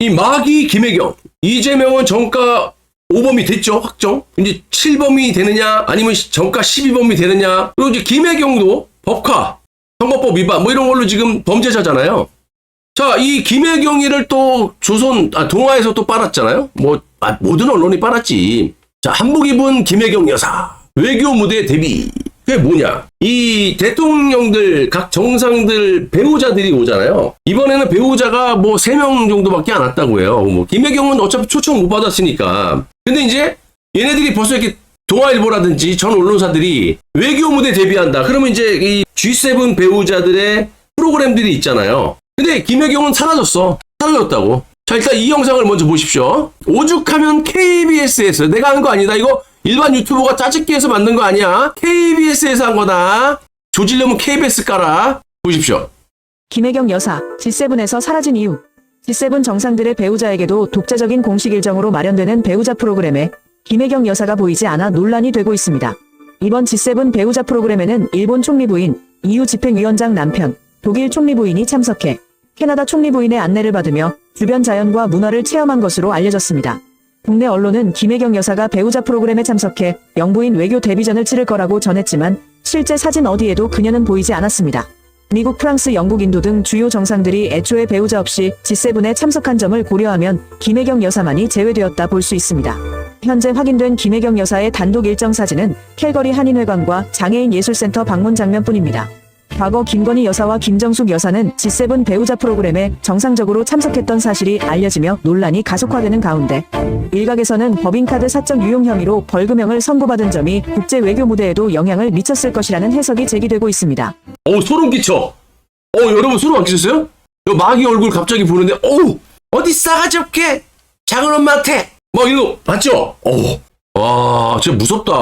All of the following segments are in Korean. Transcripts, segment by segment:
이 마기 김혜경, 이재명은 정가 5범이 됐죠, 확정. 이제 7범이 되느냐, 아니면 시- 정가 12범이 되느냐. 그리고 이제 김혜경도 법화, 선거법 위반, 뭐 이런 걸로 지금 범죄자잖아요. 자, 이 김혜경이를 또 조선, 아, 동아에서 또 빨았잖아요? 뭐, 아, 모든 언론이 빨았지. 자, 한복 입은 김혜경 여사. 외교 무대 데뷔. 그게 뭐냐? 이 대통령들, 각 정상들, 배우자들이 오잖아요. 이번에는 배우자가 뭐 3명 정도밖에 안 왔다고 해요. 뭐, 김혜경은 어차피 초청 못 받았으니까. 근데 이제 얘네들이 벌써 이렇게 동아일보라든지 전 언론사들이 외교 무대 데뷔한다. 그러면 이제 이 G7 배우자들의 프로그램들이 있잖아요. 근데 김혜경은 사라졌어. 사라졌다고. 자, 일단 이 영상을 먼저 보십시오. 오죽하면 KBS에서 내가 한 거 아니다. 이거 일반 유튜버가 짜집기 해서 만든 거 아니야. KBS에서 한 거다. 조질려면 KBS 깔아. 보십시오. 김혜경 여사, G7에서 사라진 이유. G7 정상들의 배우자에게도 독자적인 공식 일정으로 마련되는 배우자 프로그램에 김혜경 여사가 보이지 않아 논란이 되고 있습니다. 이번 G7 배우자 프로그램에는 일본 총리 부인, EU 집행위원장 남편, 독일 총리 부인이 참석해 캐나다 총리 부인의 안내를 받으며 주변 자연과 문화를 체험한 것으로 알려졌습니다. 국내 언론은 김혜경 여사가 배우자 프로그램에 참석해 영부인 외교 데뷔전을 치를 거라고 전했지만 실제 사진 어디에도 그녀는 보이지 않았습니다. 미국, 프랑스, 영국, 인도 등 주요 정상들이 애초에 배우자 없이 G7에 참석한 점을 고려하면 김혜경 여사만이 제외되었다 볼 수 있습니다. 현재 확인된 김혜경 여사의 단독 일정 사진은 캘거리 한인회관과 장애인 예술센터 방문 장면뿐입니다. 과거 김건희 여사와 김정숙 여사는 G7 배우자 프로그램에 정상적으로 참석했던 사실이 알려지며 논란이 가속화되는 가운데 일각에서는 법인카드 사적 유용 혐의로 벌금형을 선고받은 점이 국제 외교 무대에도 영향을 미쳤을 것이라는 해석이 제기되고 있습니다. 어우, 소름 끼쳐. 어, 여러분 소름 안 끼쳤어요? 요 마기 얼굴 갑자기 보는데, 어우, 어디 싸가지 없게 작은 엄마한테. 뭐 이거 봤죠? 어우. 와, 진짜 무섭다,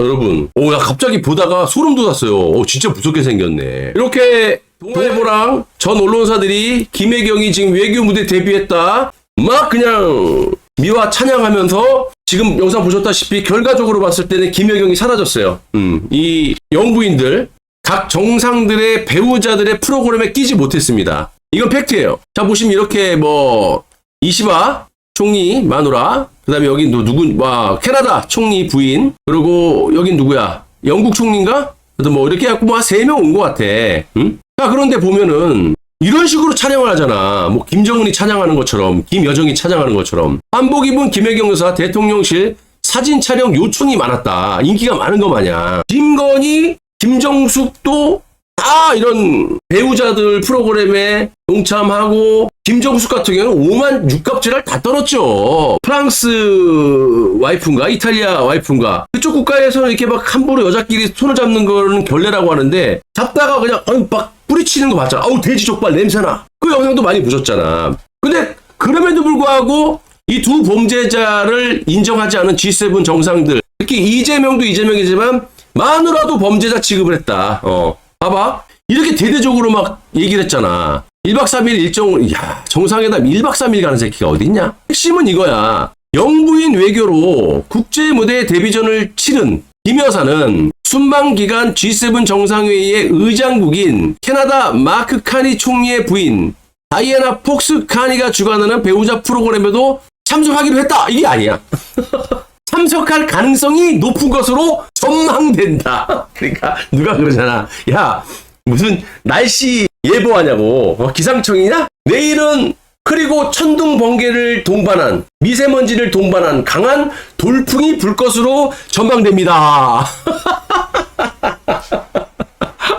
여러분. 오, 야, 갑자기 보다가 소름 돋았어요. 오, 진짜 무섭게 생겼네. 이렇게 동아일보랑 전 언론사들이 김혜경이 지금 외교 무대 데뷔했다. 막 그냥 미화 찬양하면서 지금 영상 보셨다시피 결과적으로 봤을 때는 김혜경이 사라졌어요. 음, 이 영부인들, 각 정상들의 배우자들의 프로그램에 끼지 못했습니다. 이건 팩트예요. 자, 보시면 이렇게 뭐, 이시바 총리 마누라, 그 다음에 여기 누, 누구, 와, 캐나다 총리 부인, 그리고 여긴 누구야? 영국 총리인가? 그래도 뭐 이렇게 해갖고 뭐한세명 온 것 같아. 응? 자, 그런데 보면은 이런 식으로 찬양을 하잖아. 뭐 김정은이 찬양하는 것처럼, 김여정이 찬양하는 것처럼. 한복 입은 김혜경 여사 대통령실 사진 촬영 요청이 많았다. 인기가 많은 거 마냥. 김건희, 김정숙도 다 이런 배우자들 프로그램에 동참하고 김정숙 같은 경우는 5만 육갑지를 다 떨었죠. 프랑스 와이프인가 이탈리아 와이프인가 그쪽 국가에서는 이렇게 막 함부로 여자끼리 손을 잡는 거는 결례라고 하는데 잡다가 그냥 어이, 막 뿌리치는 거 봤잖아. 아우 돼지 족발 냄새나. 그 영상도 많이 보셨잖아. 근데 그럼에도 불구하고 이 두 범죄자를 인정하지 않은 G7 정상들 특히 이재명도 이재명이지만 마누라도 범죄자 취급을 했다. 어. 봐봐. 이렇게 대대적으로 막 얘기를 했잖아. 1박 3일 일정, 야, 정상회담 1박 3일 가는 새끼가 어딨냐? 핵심은 이거야. 영부인 외교로 국제 무대 데뷔전을 치른 김 여사는 순방 기간 G7 정상회의의 의장국인 캐나다 마크 카니 총리의 부인 다이애나 폭스 카니가 주관하는 배우자 프로그램에도 참석하기로 했다. 이게 아니야. 참석할 가능성이 높은 것으로 전망된다. 그러니까 누가 그러잖아. 야 무슨 날씨 예보하냐고 어, 기상청이냐? 내일은 그리고 천둥 번개를 동반한 미세먼지를 동반한 강한 돌풍이 불 것으로 전망됩니다.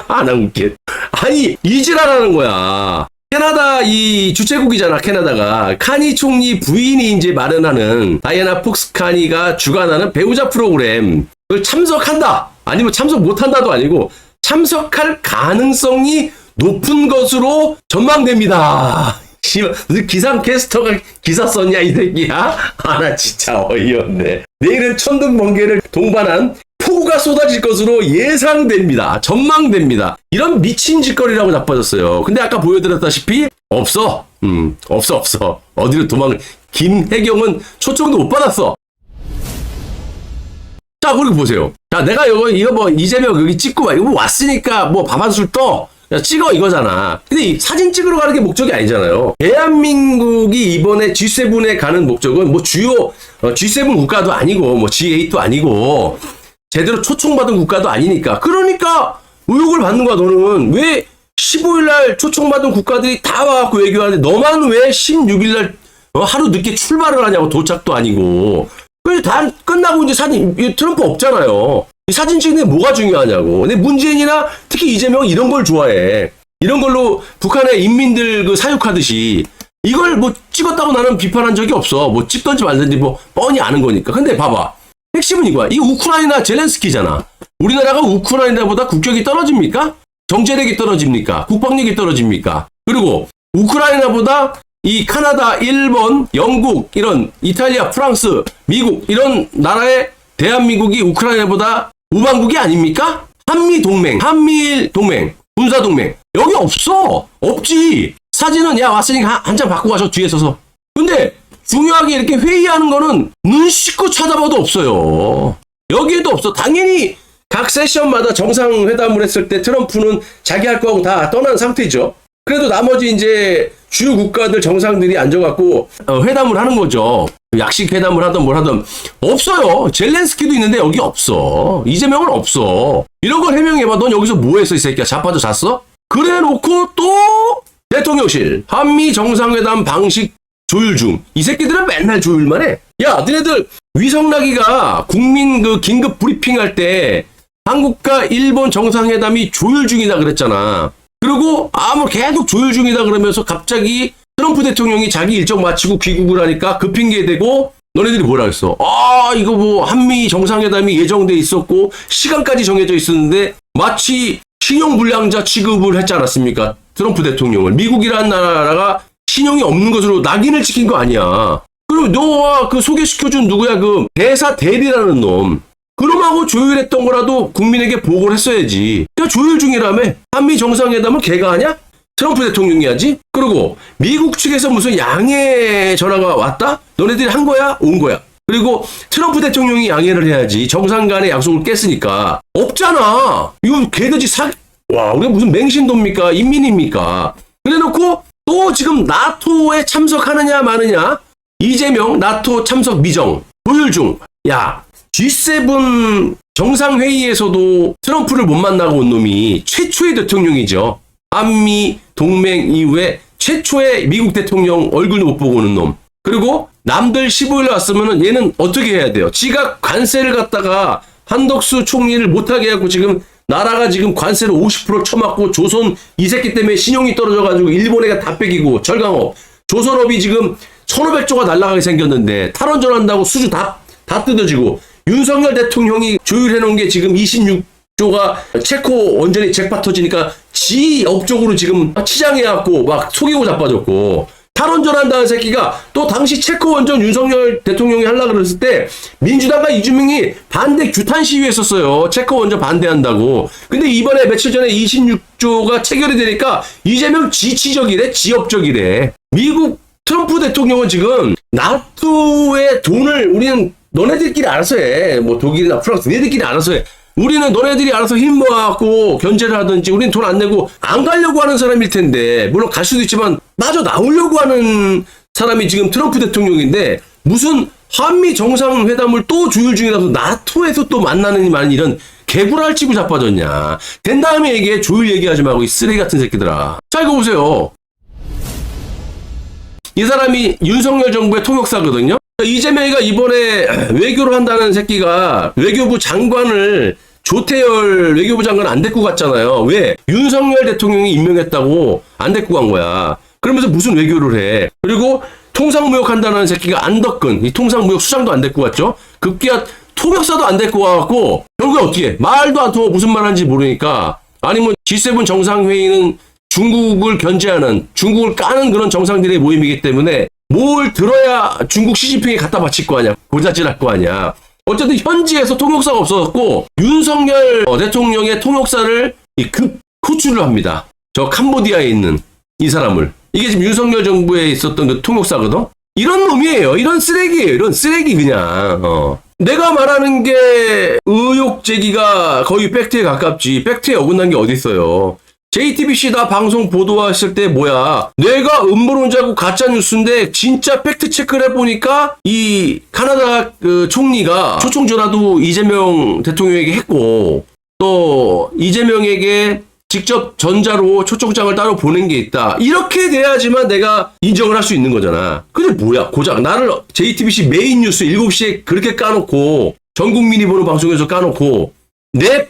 아나 웃겨. 아니 이지라라는 거야. 캐나다 이 주최국이잖아 캐나다가 카니 총리 부인이 이제 마련하는 다이애나 폭스 카니가 주관하는 배우자 프로그램 을 참석한다 아니면 참석 못한다도 아니고 참석할 가능성이 높은 것으로 전망됩니다. 기상캐스터가 기사 썼냐 이 새끼야? 아나 진짜 어이없네. 내일은 천둥 번개를 동반한 폭우가 쏟아질 것으로 예상됩니다. 전망됩니다. 이런 미친 짓거리라고 나빠졌어요. 근데 아까 보여드렸다시피 없어. 음, 없어 없어. 어디로 도망을 김혜경은 초청도 못 받았어. 자, 그리고 보세요. 자, 내가 이거, 이거 뭐, 이재명 여기 찍고 막, 이거 뭐 왔으니까 뭐 밥 한 술 떠. 야, 찍어 이거잖아. 근데 이 사진 찍으러 가는 게 목적이 아니잖아요. 대한민국이 이번에 G7에 가는 목적은 뭐 주요 어, G7 국가도 아니고 뭐 G8도 아니고 제대로 초청받은 국가도 아니니까. 그러니까 의혹을 받는 거야 너는 왜 15일 날 초청받은 국가들이 다 와갖고 외교하는데 너만 왜 16일 날 어, 하루 늦게 출발을 하냐고 도착도 아니고. 그래서 다 끝나고 이제 사진 이 트럼프 없잖아요. 이 사진 찍는 게 뭐가 중요하냐고. 근데 문재인이나 특히 이재명은 이런 걸 좋아해. 이런 걸로 북한의 인민들 그 사육하듯이 이걸 뭐 찍었다고 나는 비판한 적이 없어. 뭐 찍던지 말든지 뭐 뻔히 아는 거니까. 근데 봐봐. 핵심은 이거야. 이 우크라이나 젤렌스키잖아. 우리나라가 우크라이나보다 국격이 떨어집니까? 경제력이 떨어집니까? 국방력이 떨어집니까? 그리고 우크라이나보다 이 카나다, 일본, 영국, 이런 이탈리아, 프랑스, 미국 이런 나라의 대한민국이 우크라이나보다 우방국이 아닙니까? 한미 동맹, 한미일 동맹, 군사 동맹 여기 없어. 없지. 사진은 야 왔으니까 한 장 받고 가서 뒤에 서서. 근데 중요하게 이렇게 회의하는 거는 눈 씻고 쳐다봐도 없어요. 여기에도 없어. 당연히 각 세션마다 정상회담을 했을 때 트럼프는 자기 할 거하고 다 떠난 상태죠. 그래도 나머지 이제 주요 국가들 정상들이 앉아갖고 어, 회담을 하는 거죠. 약식 회담을 하든 뭘 하든 없어요. 젤렌스키도 있는데 여기 없어. 이재명은 없어. 이런 걸 해명해봐. 넌 여기서 뭐 했어 이 새끼야. 자빠져 잤어? 그래 놓고 또 대통령실 한미 정상회담 방식 조율 중. 이 새끼들은 맨날 조율만 해. 야, 너네들 위성나기가 국민 그 긴급 브리핑 할 때 한국과 일본 정상회담이 조율 중이다 그랬잖아. 그리고 아무 계속 조율 중이다 그러면서 갑자기 트럼프 대통령이 자기 일정 마치고 귀국을 하니까 그 핑계 대고 너네들이 뭐라 했어? 아, 이거 뭐 한미 정상회담이 예정돼 있었고 시간까지 정해져 있었는데 마치 신용 불량자 취급을 했지 않았습니까? 트럼프 대통령을. 미국이라는 나라가 신용이 없는 것으로 낙인을 찍힌 거 아니야. 그리고 너와 그 소개시켜준 누구야 그 대사 대리라는 놈. 그놈하고 조율했던 거라도 국민에게 보고를 했어야지. 그냥 조율 중이라며. 한미 정상회담을 걔가 하냐? 트럼프 대통령이 하지? 그리고 미국 측에서 무슨 양해 전화가 왔다? 너네들이 한 거야? 온 거야. 그리고 트럼프 대통령이 양해를 해야지. 정상 간의 약속을 깼으니까. 없잖아. 이거 개돼지 사, 와, 우리가 무슨 맹신도입니까? 인민입니까? 그래 놓고 또 지금 나토에 참석하느냐 마느냐? 이재명 나토 참석 미정. 조율 중. 야, G7 정상회의에서도 트럼프를 못 만나고 온 놈이 최초의 대통령이죠. 한미 동맹 이후에 최초의 미국 대통령 얼굴도 못 보고 오는 놈. 그리고 남들 15일 왔으면은 얘는 어떻게 해야 돼요? 지가 관세를 갖다가 한덕수 총리를 못하게 하고 지금 나라가 지금 관세를 50% 쳐맞고 조선 이 새끼 때문에 신용이 떨어져가지고 일본에가 다 뺏기고 절강업 조선업이 지금 1500조가 날라가게 생겼는데 탈원전한다고 수주 다, 다 뜯어지고 윤석열 대통령이 조율해 놓은 게 지금 26조가 체코 원전이 잭팟 터지니까 지 업적으로 지금 치장해갖고 막 속이고 자빠졌고 탈원전한다는 새끼가 또 당시 체코 원전 윤석열 대통령이 하려고 그랬을 때 민주당과 이주명이 반대 규탄 시위했었어요. 체코 원전 반대한다고. 근데 이번에 며칠 전에 26조가 체결이 되니까 이재명 지치적이래, 지업적이래. 미국 트럼프 대통령은 지금 나토의 돈을 우리는 너네들끼리 알아서 해. 뭐 독일이나 프랑스, 너네들끼리 알아서 해. 우리는 너네들이 알아서 힘 모아갖고 견제를 하든지 우리는 돈안 내고 안 가려고 하는 사람일 텐데 물론 갈 수도 있지만 마저 나오려고 하는 사람이 지금 트럼프 대통령인데 무슨 한미 정상회담을 또 조율 중이라서 나토에서 또 만나는 말 이런 개구랄 치고 자빠졌냐 된 다음에 얘기해 조율 얘기하지 말고 이 쓰레기 같은 새끼들아 자 이거 보세요 이 사람이 윤석열 정부의 통역사거든요. 이재명이가 이번에 외교를 한다는 새끼가 외교부 장관을 조태열 외교부 장관 안 데리고 갔잖아요. 왜? 윤석열 대통령이 임명했다고 안 데리고 간 거야. 그러면서 무슨 외교를 해. 그리고 통상무역 한다는 새끼가 안덕근, 이 통상무역 수장도 안 데리고 갔죠. 급기야 통역사도 안 데리고 와갖고 결국에 어떻게 해? 말도 안 통하고 무슨 말 하는지 모르니까 아니면 G7 정상회의는 중국을 견제하는 중국을 까는 그런 정상들의 모임이기 때문에 뭘 들어야 중국 시진핑이 갖다 바칠 거 아니야? 고자질 할 거 아니야? 어쨌든 현지에서 통역사가 없어졌고 윤석열 어, 대통령의 통역사를 이급 호출을 합니다. 저 캄보디아에 있는 이 사람을. 이게 지금 윤석열 정부에 있었던 그 통역사거든? 이런 놈이에요. 이런 쓰레기예요. 이런 쓰레기 그냥. 어. 내가 말하는 게 의혹 제기가 거의 팩트에 가깝지. 팩트에 어긋난 게 어딨어요 JTBC 나 방송 보도했을 때 뭐야 내가 음모론자고 가짜 뉴스인데 진짜 팩트 체크를 해보니까 이 카나다 그 총리가 초청 전화도 이재명 대통령에게 했고 또 이재명에게 직접 전자로 초청장을 따로 보낸 게 있다. 이렇게 돼야지만 내가 인정을 할 수 있는 거잖아. 근데 뭐야 고작 나를 JTBC 메인 뉴스 7시에 그렇게 까놓고 전 국민이 보는 방송에서 까놓고 내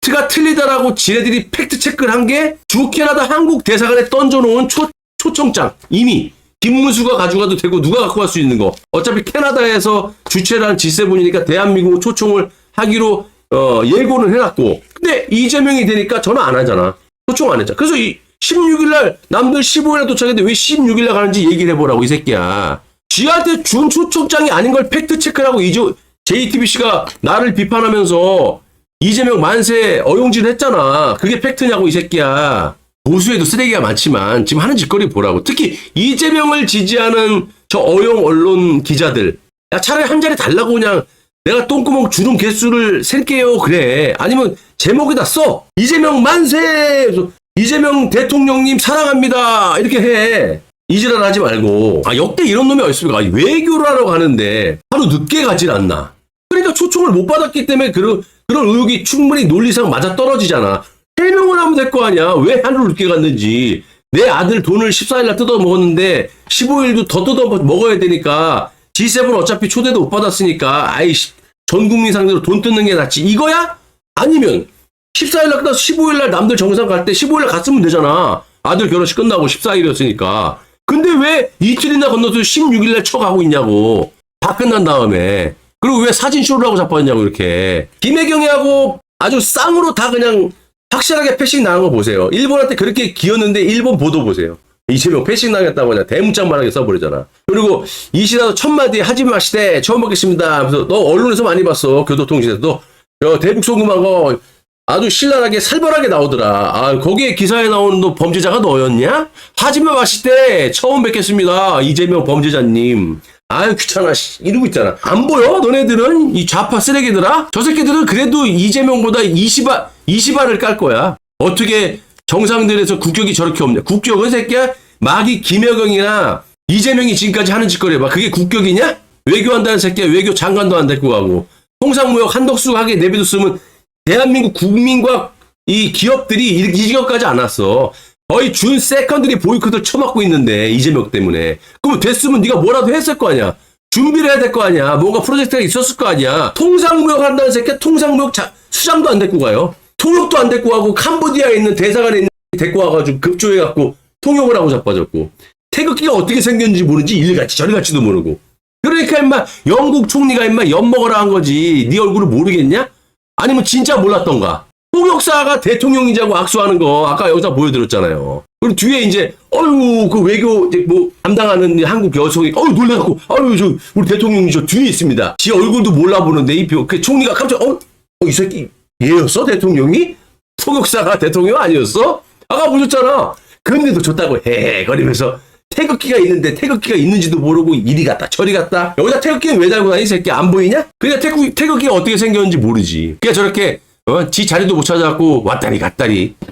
팩트가 틀리다라고 지네들이 팩트 체크를 한 게 주 캐나다 한국 대사관에 던져놓은 초, 초청장. 이미 김문수가 가져가도 되고 누가 갖고 갈 수 있는 거. 어차피 캐나다에서 주최를 한 G7이니까 대한민국 초청을 하기로 어, 예고는 해놨고. 근데 이재명이 되니까 전화 안 하잖아. 초청 안 했잖아. 그래서 이 16일날 남들 15일날 도착했는데 왜 16일날 가는지 얘기를 해보라고 이 새끼야. 지한테 준 초청장이 아닌 걸 팩트 체크라고 이제 JTBC가 나를 비판하면서 이재명 만세 어용질 했잖아. 그게 팩트냐고 이 새끼야. 보수에도 쓰레기가 많지만 지금 하는 짓거리 보라고. 특히 이재명을 지지하는 저 어용 언론 기자들. 야 차라리 한 자리 달라고 그냥 내가 똥구멍 주름 개수를 셀게요 그래. 아니면 제목에다 써. 이재명 만세. 이재명 대통령님 사랑합니다. 이렇게 해. 이지랄 하지 말고. 아 역대 이런 놈이 어딨습니까? 아니, 외교를 하러 가는데 하루 늦게 가질 않나. 그러니까 초청을 못 받았기 때문에 그런 그런 의혹이 충분히 논리상 맞아 떨어지잖아. 해명을 하면 될 거 아니야. 왜 하루 늦게 갔는지. 내 아들 돈을 14일날 뜯어 먹었는데 15일도 더 뜯어 먹어야 되니까 G7 어차피 초대도 못 받았으니까 아이씨 전 국민 상대로 돈 뜯는 게 낫지. 이거야? 아니면 14일날 끝나서 15일날 남들 정상 갈 때 15일날 갔으면 되잖아. 아들 결혼식 끝나고 14일이었으니까. 근데 왜 이틀이나 건너서 16일날 쳐가고 있냐고. 다 끝난 다음에. 그리고 왜 사진 쇼를 하고 자빠졌냐고 이렇게. 김혜경이하고 아주 쌍으로 다 그냥 확실하게 패싱 나간 거 보세요. 일본한테 그렇게 기었는데 일본 보도 보세요. 이재명 패싱 나겠다고 그냥 대문짝만하게 써버리잖아. 그리고 이시라도 첫마디 하지 마시대 처음 먹겠습니다. 하면서 너 언론에서 많이 봤어. 교도통신에서도. 저 대북 송금한 거 아주 신랄하게 살벌하게 나오더라. 아, 거기에 기사에 나오는 너 범죄자가 너였냐? 하지마 마시대 처음 뵙겠습니다. 이재명 범죄자님. 아유 귀찮아 씨. 이러고 있잖아. 안 보여 너네들은? 이 좌파 쓰레기들아? 저 새끼들은 그래도 이재명보다 20알 20알을 깔 거야. 어떻게 정상들에서 국격이 저렇게 없냐? 국격은 새끼야 마기 김여경이나 이재명이 지금까지 하는 짓거리 해봐. 그게 국격이냐? 외교한다는 새끼야 외교 장관도 안 데리고 가고. 통상무역 한덕수 하게 내비뒀으면 대한민국 국민과 이 기업들이 이, 이 지경까지 안 왔어. 거의 준 세컨들이 보이콧을 쳐맞고 있는데 이재명 때문에. 그럼 됐으면 네가 뭐라도 했을 거 아니야. 준비를 해야 될 거 아니야. 뭔가 프로젝트가 있었을 거 아니야. 통상무역 한다는 새끼 통상무역 자- 수장도 안 데리고 가요. 통역도 안 데리고 가고 캄보디아에 있는 대사관에 있는 데리고 와가지고 급조해갖고 통역을 하고 자빠졌고 태극기가 어떻게 생겼는지 모르지 일같이 저리같이도 모르고 그러니까 임마 영국 총리가 임마 엿먹으라 한 거지 네 얼굴을 모르겠냐? 아니면 진짜 몰랐던가? 통역사가 대통령이자고 악수하는 거 아까 영상 보여드렸잖아요. 그리고 뒤에 이제 어유 그 외교 이제 뭐 담당하는 한국 여성이 어유 놀래갖고 어유 저 우리 대통령이 저 뒤에 있습니다. 지 얼굴도 몰라보는데 이그 총리가 깜짝 어이 새끼 얘였어 대통령이 통역사가 대통령 아니었어? 아까 보셨잖아. 근데도 줬다고 헤헤거리면서 태극기가 있는데 태극기가 있는지도 모르고 이리 갔다 저리 갔다 여기다 태극기는 왜 달고 다니 이 새끼 안 보이냐? 그러니까 태극, 태극기가 어떻게 생겼는지 모르지 그러니까 저렇게 어? 지 자리도 못 찾아갖고 왔다리 갔다리. 예.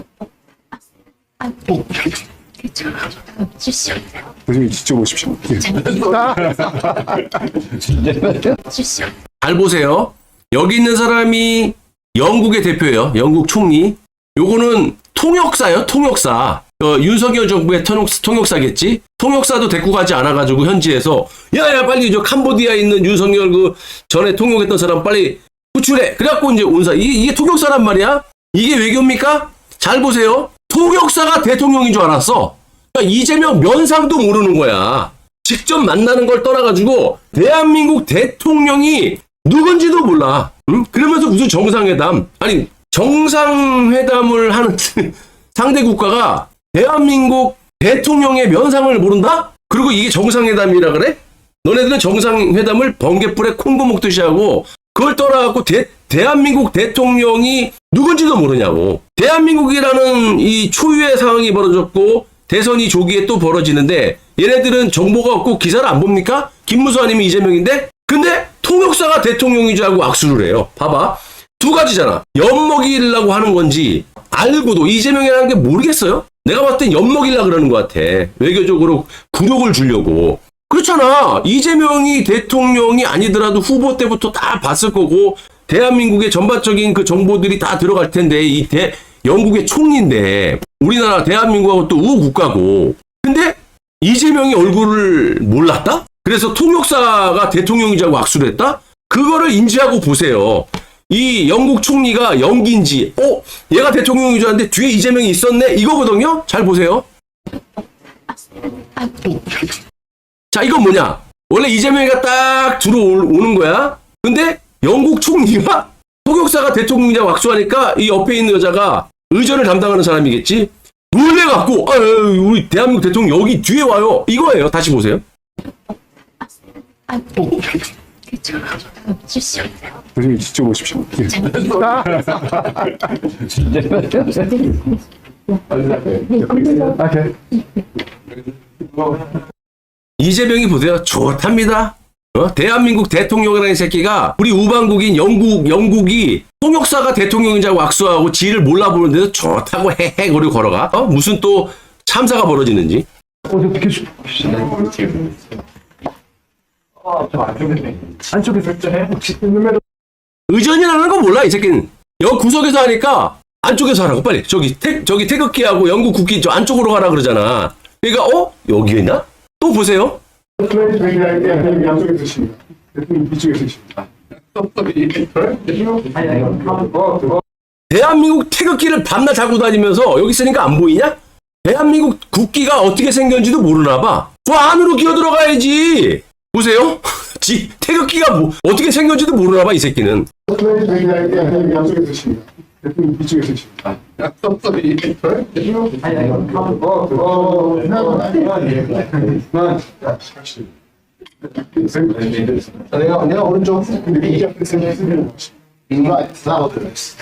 주시오. 잘 보세요 여기 있는 사람이 영국의 대표예요 영국 총리 요거는 통역사예요 통역사 어, 윤석열 정부의 통역, 통역사겠지 통역사도 데리고 가지 않아가지고 현지에서 야야 빨리 저 캄보디아에 있는 윤석열 그 전에 통역했던 사람 빨리 구출해 그래갖고 이제 온사 이게, 이게 통역사란 말이야 이게 외교입니까 잘 보세요 통역사가 대통령인 줄 알았어 그러니까 이재명 면상도 모르는 거야 직접 만나는 걸 떠나가지고 대한민국 대통령이 누군지도 몰라. 응? 그러면서 무슨 정상회담? 아니 정상회담을 하는 상대 국가가 대한민국 대통령의 면상을 모른다? 그리고 이게 정상회담이라 그래? 너네들은 정상회담을 번개불에 콩고 먹듯이 하고 그걸 떠나갖고 대, 대한민국 대통령이 누군지도 모르냐고. 대한민국이라는 이 초유의 상황이 벌어졌고 대선이 조기에 또 벌어지는데 얘네들은 정보가 없고 기사를 안 봅니까? 김무수 아니면 이재명인데? 근데 통역사가 대통령인 줄 알고 악수를 해요. 봐봐. 두 가지잖아. 엿먹이려고 하는 건지 알고도 이재명이라는 게 모르겠어요? 내가 봤을 땐 엿먹이려 그러는 것 같아. 외교적으로 굴욕을 주려고. 그렇잖아. 이재명이 대통령이 아니더라도 후보 때부터 다 봤을 거고 대한민국의 전반적인 그 정보들이 다 들어갈 텐데 이 대, 영국의 총리인데 우리나라 대한민국하고 또 우국가고 근데 이재명이 얼굴을 몰랐다? 그래서 통역사가 대통령이자고 악수를 했다? 그거를 인지하고 보세요. 이 영국 총리가 영기인지, 어? 얘가 대통령인 줄 알았는데 뒤에 이재명이 있었네? 이거거든요? 잘 보세요. 자, 이건 뭐냐? 원래 이재명이가 딱 들어오는 거야? 근데 영국 총리가 통역사가 대통령이자고 악수하니까 이 옆에 있는 여자가 의전을 담당하는 사람이겠지? 놀래갖고, 아유, 우리 대한민국 대통령 여기 뒤에 와요. 이거예요. 다시 보세요. 교수님 직접 오십시오. 예. 아, 네. 이 재명이 보세요. 좋답니다. 어? 대한민국 대통령이라는 새끼가 우리 우방국인 영국, 영국이 통역사가 대통령이자고 악수하고 지를 몰라보는데도 좋다고 헤헤 거리 걸어가. 어? 무슨 또 참사가 벌어지는지. 어떻게 주... 안쪽에 설정해. 의전이라는 거 몰라 이 새끼는. 여 구석에서 하니까 안쪽에서 하라고 빨리. 저기 태, 저기 태극기하고 영국 국기 저 안쪽으로 가라 그러잖아. 그러니까 어 여기에 있나? 또 보세요. 대한민국 태극기를 밤낮 달고 다니면서 여기 있으니까 안 보이냐? 대한민국 국기가 어떻게 생겼는지도 모르나 봐. 저 안으로 기어 들어가야지. 보세요. 지 태극기가 뭐, 어떻게 생겼는지도 모르나 봐 이 새끼는. 대통령 이쪽에 드십니다. 내가 내가 오른쪽 근데 이 앞에 생긴 right. That'll do it.